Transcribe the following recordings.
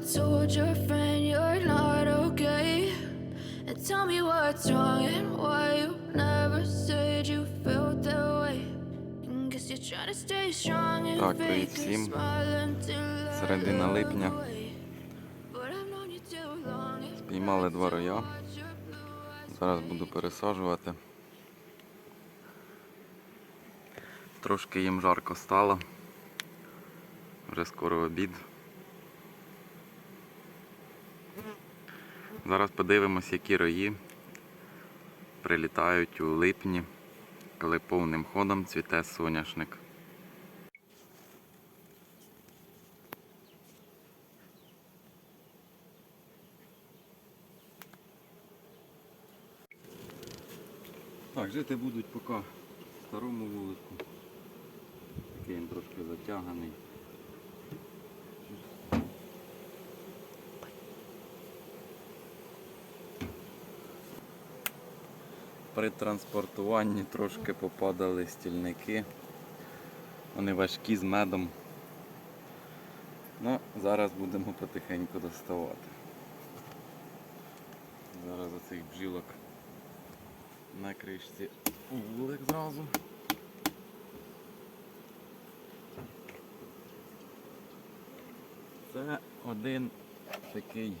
told your friend you're not okay? And tell me what's wrong and why you never said you felt that way. And guess you're trying to stay strong and Так, fake a всім. smile until I Середина липня. Спіймали два роя. Зараз буду пересаджувати. Трошки їм жарко стало. Вже скоро обід. Зараз подивимось, які рої прилітають у липні, коли повним ходом цвіте соняшник. Так, жити будуть поки в старому вулику. Такий він трошки затяганий. При транспортуванні трошки попадали стільники. Вони важкі з медом. Ну, зараз будемо потихеньку доставати. Зараз оцих бджілок на кришці вулик зразу. Це один такий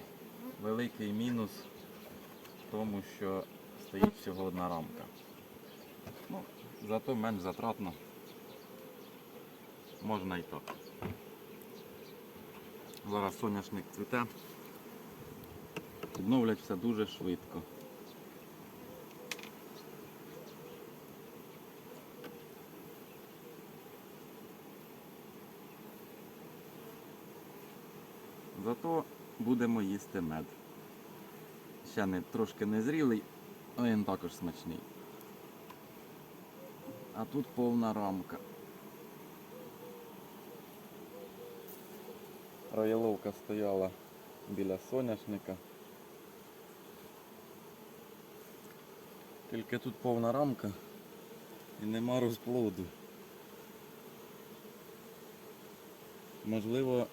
великий мінус в тому, що стоїть всього одна рамка. Ну, зато менш затратно. Можна і так. Зараз соняшник цвіте. Відновлять все дуже швидко. Зато будемо їсти мед. Ще не, трошки не зрілий, але він також смачний. А тут повна рамка. Рояловка стояла біля соняшника. Тільки тут повна рамка і нема розплоду. Можливо,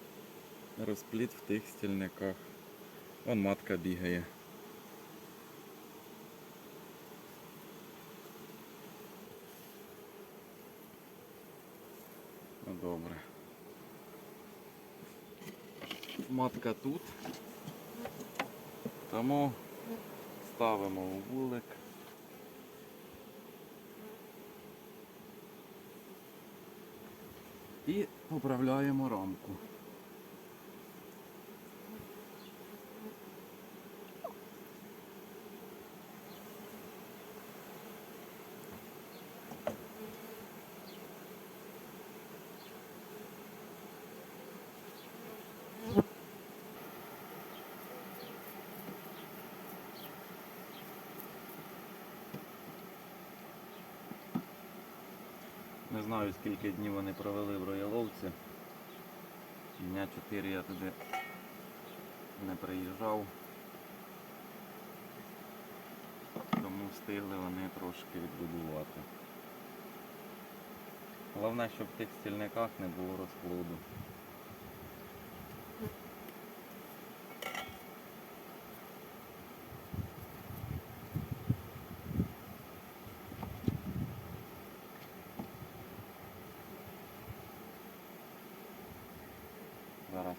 розпліт в тих стільниках. Вон матка бігає. Добре. Матка тут. Тому ставимо у вулик. І поправляємо рамку. Не знаю скільки днів вони провели в рояловці. Дня 4 я туди не приїжджав. Тому встигли вони трошки відбудувати. Головне, щоб в тих стільниках не було розплоду.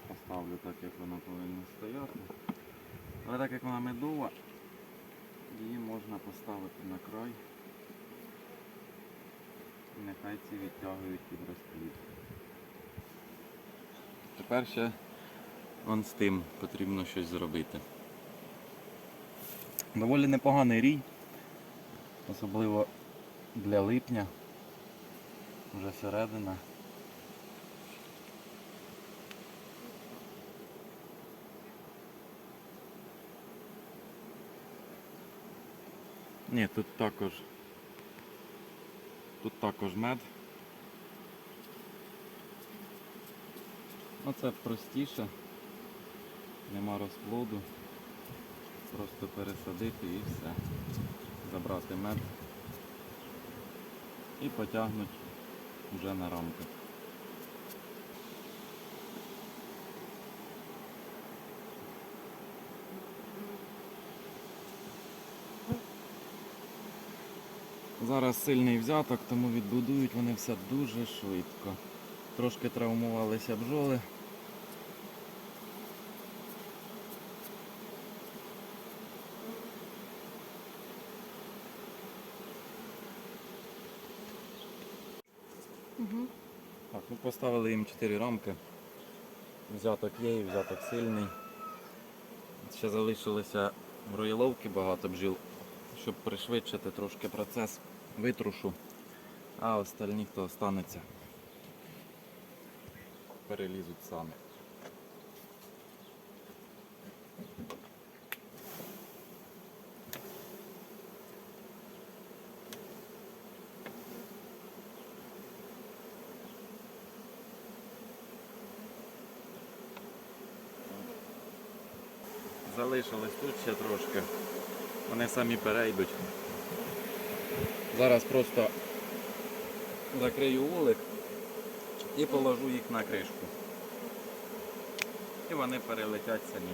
Поставлю так, як вона повинна стояти. Але так як вона медова, її можна поставити на край. І нехай ці відтягують під розплід. Тепер ще он з тим потрібно щось зробити. Доволі непоганий рій, особливо для липня, вже середина. Ні, тут також тут також мед. Оце простіше, нема розплоду. Просто пересадити і все. Забрати мед і потягнути вже на рамки. Зараз сильний взяток, тому відбудують вони все дуже швидко. Трошки травмувалися бджоли. Так, ну поставили їм 4 рамки. Взяток є і взяток сильний. Ще залишилося броїловки багато бджіл, щоб пришвидшити трошки процес витрушу, а остальні, хто останеться, перелізуть самі. Залишилось тут ще трошки. Вони самі перейдуть. Зараз просто закрию вулик і положу їх на кришку. І вони перелетять самі.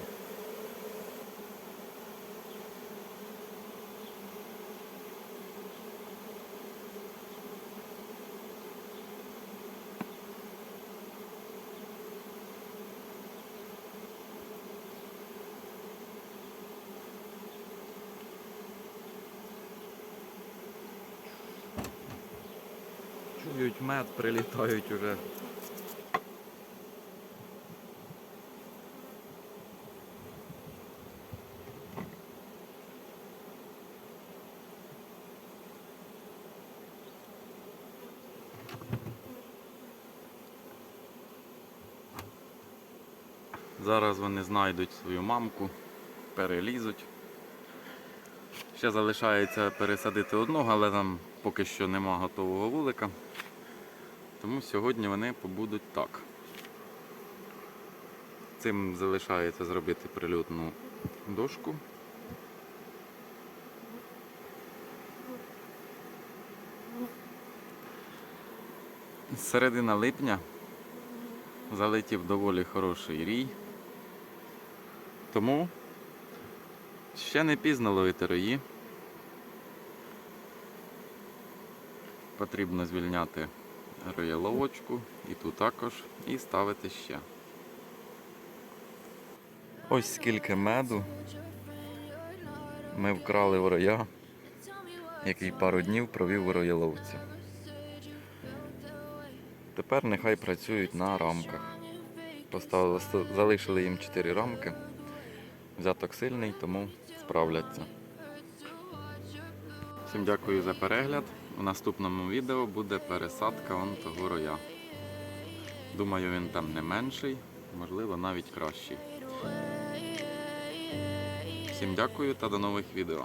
Чують мед, прилітають уже. Зараз вони знайдуть свою мамку, перелізуть. Ще залишається пересадити одного, але там поки що нема готового вулика. Тому сьогодні вони побудуть так. Цим залишається зробити прильотну дошку. Середина липня залетів доволі хороший рій. Тому ще не пізно ловити рої. Потрібно звільняти рояловочку і ту також, і ставити ще. Ось скільки меду ми вкрали в роя, який пару днів провів у рояловці. Тепер нехай працюють на рамках. Поставили, залишили їм 4 рамки. Взяток сильний, тому справляться. Всім дякую за перегляд. У наступному відео буде пересадка вон того роя. Думаю, він там не менший, можливо, навіть кращий. Всім дякую та до нових відео.